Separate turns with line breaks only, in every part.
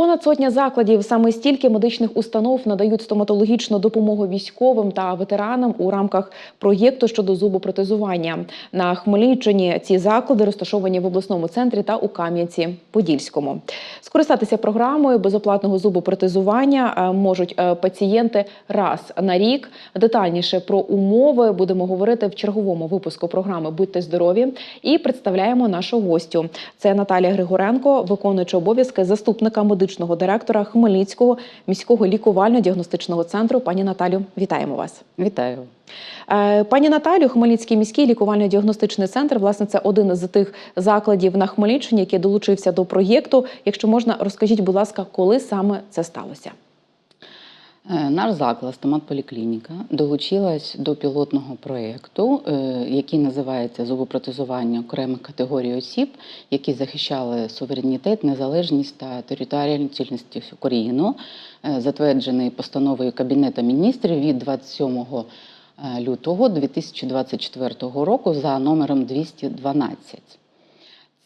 Понад сотня закладів саме стільки медичних установ надають стоматологічну допомогу військовим та ветеранам у рамках проєкту щодо зубопротезування. На Хмельниччині ці заклади розташовані в обласному центрі та у Кам'янці-Подільському. Скористатися програмою безоплатного зубопротезування е, можуть е, пацієнти раз на рік. Детальніше про умови будемо говорити в черговому випуску програми Будьте здорові і представляємо нашу гостю. Це Наталія Григоренко, виконуюча обов'язки заступника медичного директора Хмельницького міського лікувально-діагностичного центру. Пані Наталю, вітаємо вас.
Вітаю.
Е, Пані Наталю, Хмельницький міський лікувально-діагностичний центр. Власне, це один з тих закладів на Хмельниччині, який долучився до проєкту. Якщо можна, розкажіть, будь ласка, коли саме це сталося?
Е, Наш заклад «Стоматполіклініка» долучилась до пілотного проєкту, е, який називається Зубопротезування окремих категорій осіб, які захищали суверенітет, незалежність та територіальну цілісність України, е, затверджений постановою Кабінету міністрів від 27 е, лютого 2024 року за номером 212.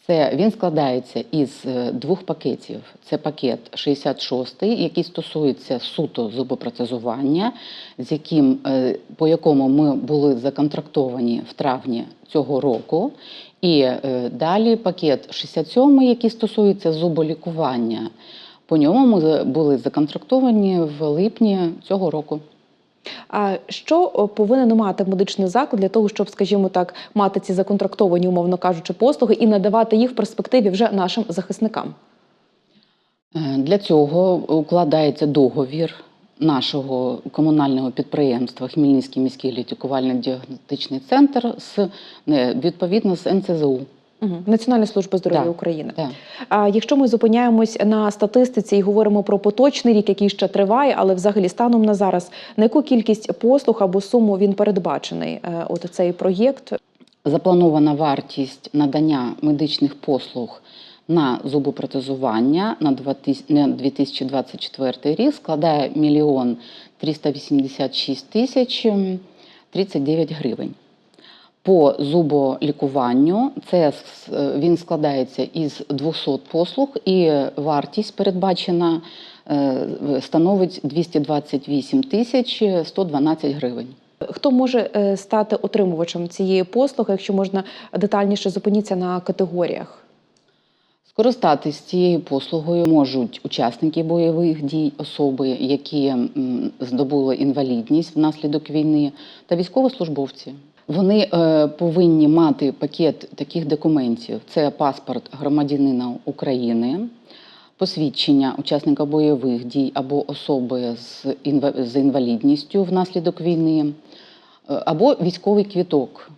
Це він складається із е, двох пакетів. Це пакет 66, який стосується суто зубопротезування, з яким, е, по якому ми були законтрактовані в травні цього року. І е, далі пакет 67, який стосується зуболікування. По ньому ми були законтрактовані в липні цього року.
А що повинен мати медичний заклад для того, щоб, скажімо так, мати ці законтрактовані, умовно кажучи, послуги і надавати їх в перспективі вже нашим захисникам?
Е, Для цього укладається договір нашого комунального підприємства Хмельницький міський лікувально-діагностичний центр з відповідно з НЦЗУ.
Угу. Національна служба здоров'я
Да.
України.
Так.
А якщо ми зупиняємось на статистиці і говоримо про поточний рік, який ще триває, але взагалі станом на зараз, на яку кількість послуг або суму він передбачений? е, От цей проєкт?
Запланована вартість надання медичних послуг на зубопротезування на 2000 на 2024 рік складає 1 386 тисяч 39 гривень. По зуболікуванню це е, він складається із 200 послуг, і вартість передбачена е, становить 228 тисяч 112 гривень.
Хто може е, стати отримувачем цієї послуги, якщо можна детальніше зупиніться на категоріях?
Скористатись цією послугою можуть учасники бойових дій, особи, які здобули інвалідність внаслідок війни, та військовослужбовці. Вони е, повинні мати пакет таких документів: це паспорт громадянина України, посвідчення учасника бойових дій або особи з, інва- з інвалідністю внаслідок війни, е, або військовий квіток.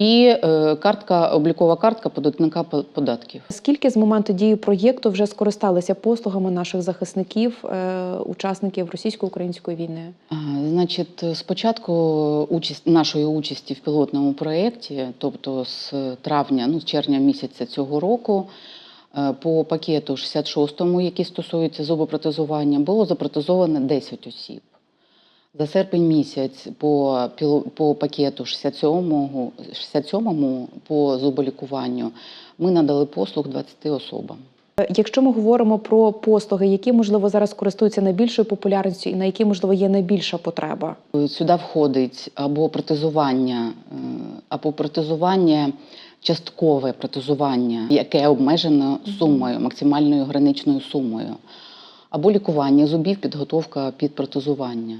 І е, картка, облікова картка платника по- податків.
Скільки з моменту дії проєкту вже скористалися послугами наших захисників, е, учасників російсько-української війни?
Значить, спочатку участь нашої участі в пілотному проєкті, тобто з травня, ну з червня місяця цього року, е, по пакету 66-му, який стосується зубопротезування, було запротезовано 10 осіб. За серпень місяць по, по пакету 67-му, 67-му по зуболікуванню ми надали послуг 20 особам.
Е, Якщо ми говоримо про послуги, які можливо зараз користуються найбільшою популярністю і на які можливо є найбільша потреба?
Сюди входить або протезування, е, або протезування, часткове протезування, яке обмежено сумою, максимальною граничною сумою, або лікування зубів, підготовка під протезування.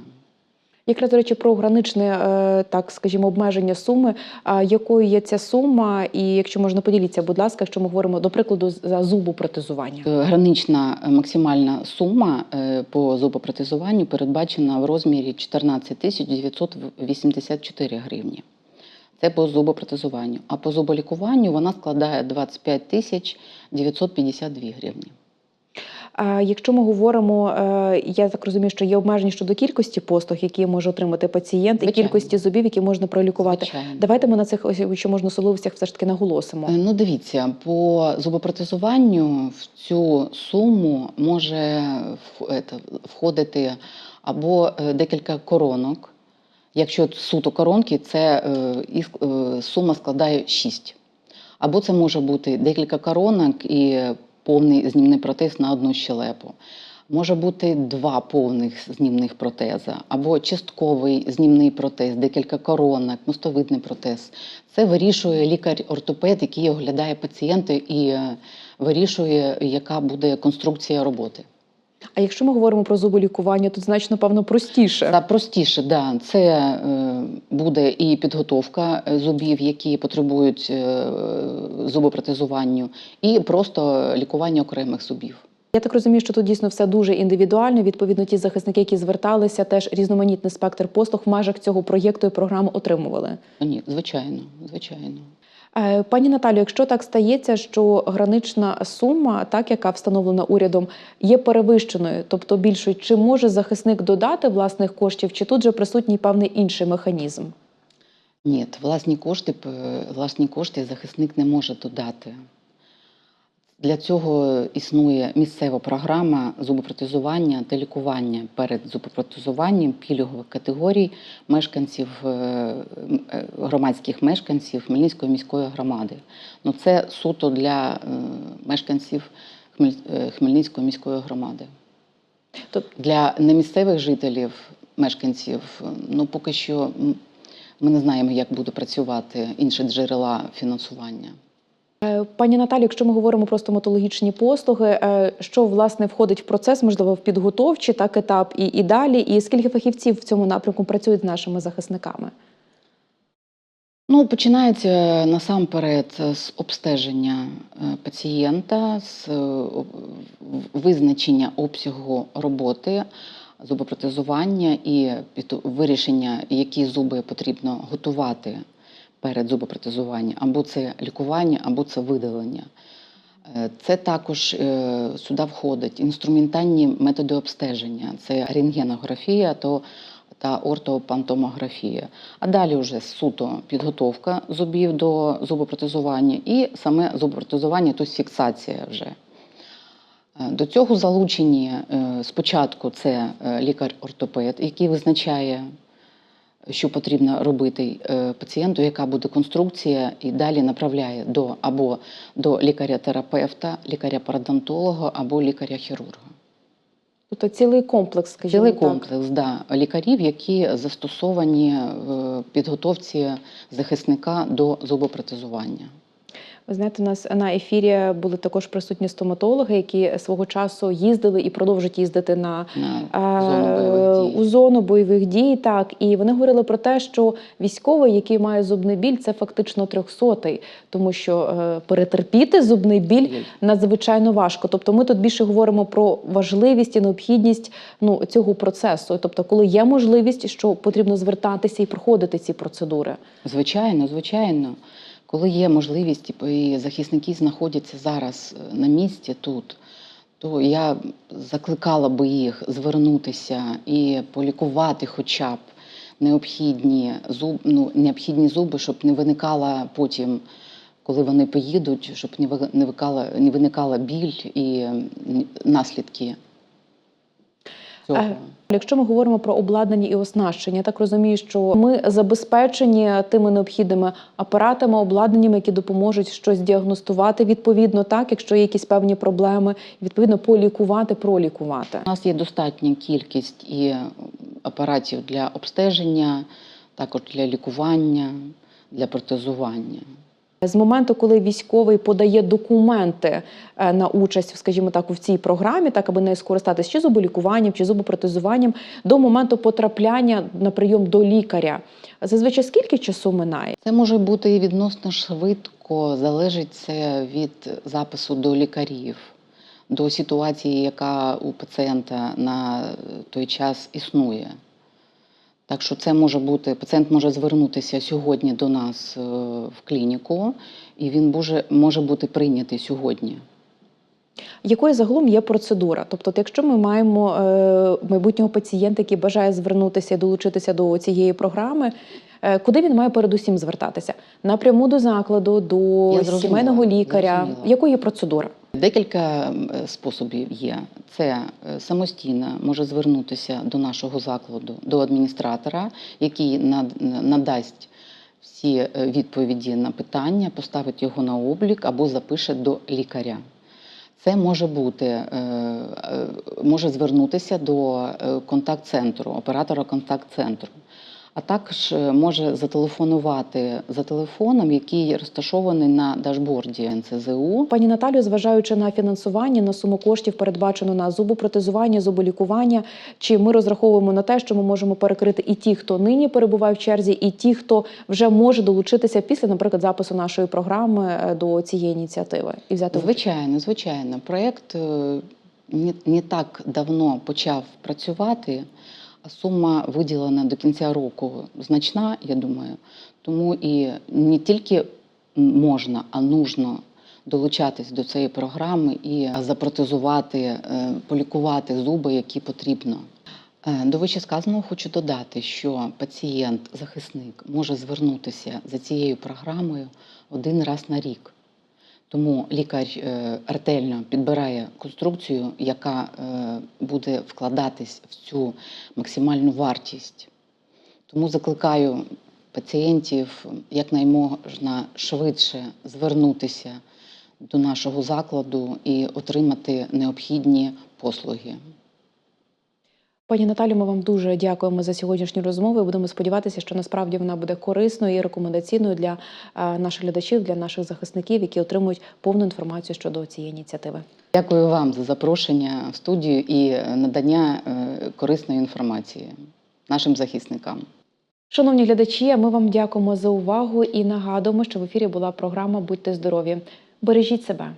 Якраз до речі, про граничне, е, так скажімо, обмеження суми. Якою є ця сума? І якщо можна поділіться, будь ласка, якщо ми говоримо до прикладу за зубопротезування.
Е, Гранична е, максимальна сума по зубопротезуванню передбачена в розмірі 14 тисяч 984 гривні. Це по зубопротезуванню. А по зуболікуванню вона складає 25 тисяч 952 гривні.
А якщо ми говоримо, е, я так розумію, що є обмеження щодо кількості послуг, які може отримати пацієнт, і кількості зубів, які можна пролікувати.
Звичайно.
Давайте ми на цих якщо можна особливостях все ж таки наголосимо.
Е, Ну, дивіться, по зубопротезуванню в цю суму може входити або е, декілька коронок. Якщо суто коронки, це сума складає 6. Або це може бути декілька коронок і повний знімний протез на одну щелепу. Може бути два повних знімних протеза, або частковий знімний протез, декілька коронок, мостовидний протез. Це вирішує лікар-ортопед, який оглядає пацієнта і е, вирішує, яка буде конструкція роботи.
А якщо ми говоримо про зуболікування, тут значно певно простіше.
Та простіше, да. Це е, буде і підготовка е, зубів, які потребують е, зубопротезуванню, і просто лікування окремих зубів.
Я так розумію, що тут дійсно все дуже індивідуально. Відповідно, ті захисники, які зверталися, теж різноманітний спектр послуг в межах цього проєкту і програми отримували.
Ні, звичайно, звичайно.
Е, Пані Наталю, якщо так стається, що гранична сума, так яка встановлена урядом, є перевищеною, тобто більшою, чи може захисник додати власних коштів, чи тут же присутній певний інший механізм?
Ні, власні кошти, власні кошти захисник не може додати. Для цього існує місцева програма зубопротезування та лікування перед зубопротезуванням пільгових категорій мешканців е, е, громадських мешканців Хмельницької міської громади. Ну це суто для е, мешканців Хмельницької міської громади.
Тоб-
Для немісцевих жителів, мешканців, ну поки що ми не знаємо, як буде працювати інші джерела фінансування.
Е, Пані Наталі, якщо ми говоримо про стоматологічні послуги, е, що власне входить в процес, можливо, в підготовчий так етап і, і далі, і скільки фахівців в цьому напрямку працюють з нашими захисниками?
Ну, починається насамперед з обстеження е, пацієнта, з визначення обсягу роботи, зубопротезування і вирішення, які зуби потрібно готувати перед зубопротезуванням, або це лікування, або це видалення. Е, Це також е, сюди входить інструментальні методи обстеження, це рентгенографія та ортопантомографія. А далі вже суто підготовка зубів до зубопротезування і саме зубопротезування, тобто фіксація вже. Е, До цього залучені спочатку це лікар-ортопед, який визначає, що потрібно робити е, пацієнту, яка буде конструкція, і далі направляє до або до лікаря-терапевта, лікаря-парадонтолога або лікаря-хірурга.
Тобто цілий комплекс, скажімо
Цілий
так.
комплекс да, лікарів, які застосовані в підготовці захисника до зубопротезування.
Ви знаєте, у нас на ефірі були також присутні стоматологи, які свого часу їздили і продовжують їздити на
На зону
е,
бойових
у зону бойових дій. Так і вони говорили про те, що військовий, який має зубний біль, це фактично трьохсотий, тому що е, перетерпіти зубний Біль. надзвичайно важко. Тобто, ми тут більше говоримо про важливість і необхідність ну цього процесу. Тобто, коли є можливість, що потрібно звертатися і проходити ці процедури.
Звичайно, звичайно. Коли є можливість типу, і захисники знаходяться зараз е, на місці тут, то я закликала би їх звернутися і полікувати хоча б необхідні зуб, ну, необхідні зуби, щоб не виникала потім, коли вони поїдуть, щоб не виникала, не виникала біль і наслідки цього.
Е, Якщо ми говоримо про обладнання і оснащення, я так розумію, що ми забезпечені тими необхідними апаратами, обладнаннями, які допоможуть щось діагностувати відповідно, так, якщо є якісь певні проблеми, відповідно полікувати, пролікувати.
У нас є достатня кількість і апаратів для обстеження, також для лікування, для протезування.
З моменту, коли військовий подає документи е, на участь, скажімо так, у цій програмі, так аби не скористатися чи зуболікуванням, чи зубопротезуванням, до моменту потрапляння на прийом до лікаря, зазвичай скільки часу минає?
Це може бути і відносно швидко, залежить це від запису до лікарів, до ситуації, яка у пацієнта на той час існує. Так що це може бути, пацієнт може звернутися сьогодні до нас е, в клініку, і він може, може бути прийнятий сьогодні.
Якою загалом є процедура? Тобто, якщо ми маємо е, майбутнього пацієнта, який бажає звернутися і долучитися до цієї програми, е, куди він має передусім звертатися? Напряму до закладу, до сімейного лікаря. Якою є процедура?
Декілька е, способів є. Це е, самостійно може звернутися до нашого закладу, до адміністратора, який надасть всі е, відповіді на питання, поставить його на облік або запише до лікаря. Це може бути, може звернутися до контакт-центру, оператора контакт-центру, а також е, може зателефонувати за телефоном, який розташований на дашборді НЦЗУ.
Пані Наталію, зважаючи на фінансування, на суму коштів, передбачену на зубопротезування, зуболікування, чи ми розраховуємо на те, що ми можемо перекрити і ті, хто нині перебуває в черзі, і ті, хто вже може долучитися після, наприклад, запису нашої програми е, до цієї ініціативи і взяти?
Звичайно, звичайно. Проєкт е, не, не так давно почав працювати, а сума виділена до кінця року значна, я думаю. Тому і не тільки можна, а нужно долучатись до цієї програми і запротезувати, е, полікувати зуби, які потрібно. Е, До вищесказаного хочу додати, що пацієнт-захисник може звернутися за цією програмою один раз на рік. Тому лікар е, ретельно підбирає конструкцію, яка е, буде вкладатись в цю максимальну вартість. Тому закликаю пацієнтів якнайможна швидше звернутися до нашого закладу і отримати необхідні послуги.
Пані Наталі, ми вам дуже дякуємо за сьогоднішню розмову. Будемо сподіватися, що насправді вона буде корисною і рекомендаційною для е, наших глядачів, для наших захисників, які отримують повну інформацію щодо цієї ініціативи.
Дякую вам за запрошення в студію і надання е, корисної інформації нашим захисникам.
Шановні глядачі, ми вам дякуємо за увагу і нагадуємо, що в ефірі була програма Будьте здорові. Бережіть себе.